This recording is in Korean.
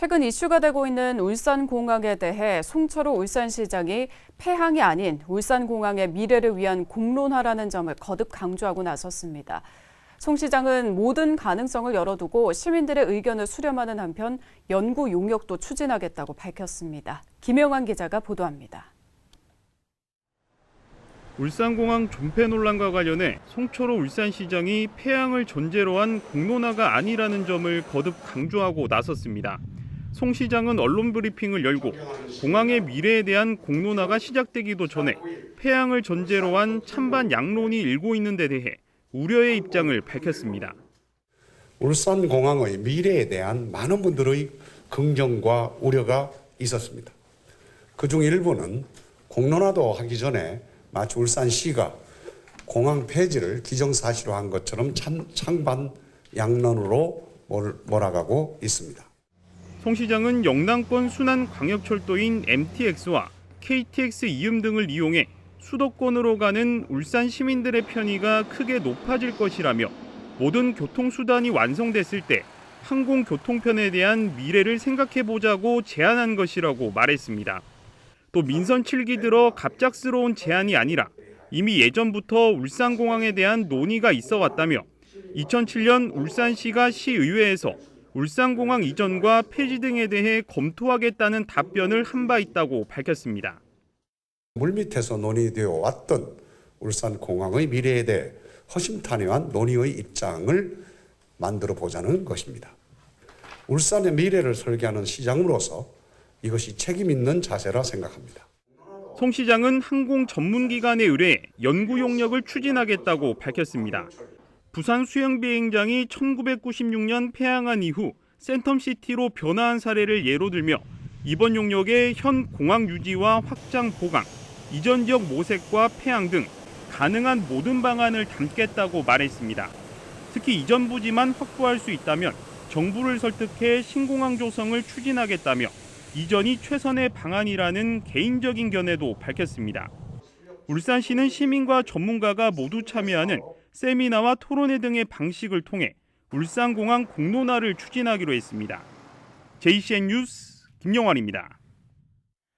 최근 이슈가 되고 있는 울산공항에 대해 송철호 울산시장이 폐항이 아닌 울산공항의 미래를 위한 공론화라는 점을 거듭 강조하고 나섰습니다. 송 시장은 모든 가능성을 열어두고 시민들의 의견을 수렴하는 한편 연구 용역도 추진하겠다고 밝혔습니다. 김영환 기자가 보도합니다. 울산공항 존폐 논란과 관련해 송철호 울산시장이 폐항을 전제로 한 공론화가 아니라는 점을 거듭 강조하고 나섰습니다. 송 시장은 언론 브리핑을 열고 공항의 미래에 대한 공론화가 시작되기도 전에 폐항을 전제로 한 찬반 양론이 일고 있는 데 대해 우려의 입장을 밝혔습니다. 울산 공항의 미래에 대한 많은 분들의 긍정과 우려가 있었습니다. 그중 일부는 공론화도 하기 전에 마치 울산시가 공항 폐지를 기정사실화한 것처럼 찬, 창반 양론으로 몰, 몰아가고 있습니다. 송 시장은 영남권 순환 광역철도인 MTX와 KTX 이음 등을 이용해 수도권으로 가는 울산 시민들의 편의가 크게 높아질 것이라며 모든 교통수단이 완성됐을 때 항공교통편에 대한 미래를 생각해 보자고 제안한 것이라고 말했습니다. 또 민선 7기 들어 갑작스러운 제안이 아니라 이미 예전부터 울산공항에 대한 논의가 있어 왔다며 2007년 울산시가 시의회에서 울산공항 이전과 폐지 등에 대해 검토하겠다는 답변을 한 바 있다고 밝혔습니다. 물밑에서 논의되어 왔던 울산공항의 미래에 대해 허심탄회한 논의의 입장을 만들어 보자는 것입니다. 울산의 미래를 설계하는 시장으로서 이것이 책임 있는 자세라 생각합니다. 송 시장은 항공 전문기관에 의뢰해 연구 용역을 추진하겠다고 밝혔습니다. 부산 수영비행장이 1996년 폐항한 이후 센텀시티로 변화한 사례를 예로 들며 이번 용역에 현 공항 유지와 확장 보강, 이전 지역 모색과 폐항 등 가능한 모든 방안을 담겠다고 말했습니다. 특히 이전 부지만 확보할 수 있다면 정부를 설득해 신공항 조성을 추진하겠다며 이전이 최선의 방안이라는 개인적인 견해도 밝혔습니다. 울산시는 시민과 전문가가 모두 참여하는 세미나와 토론회 등의 방식을 통해 울산공항 공론화를 추진하기로 했습니다. JCN 뉴스 김영환입니다.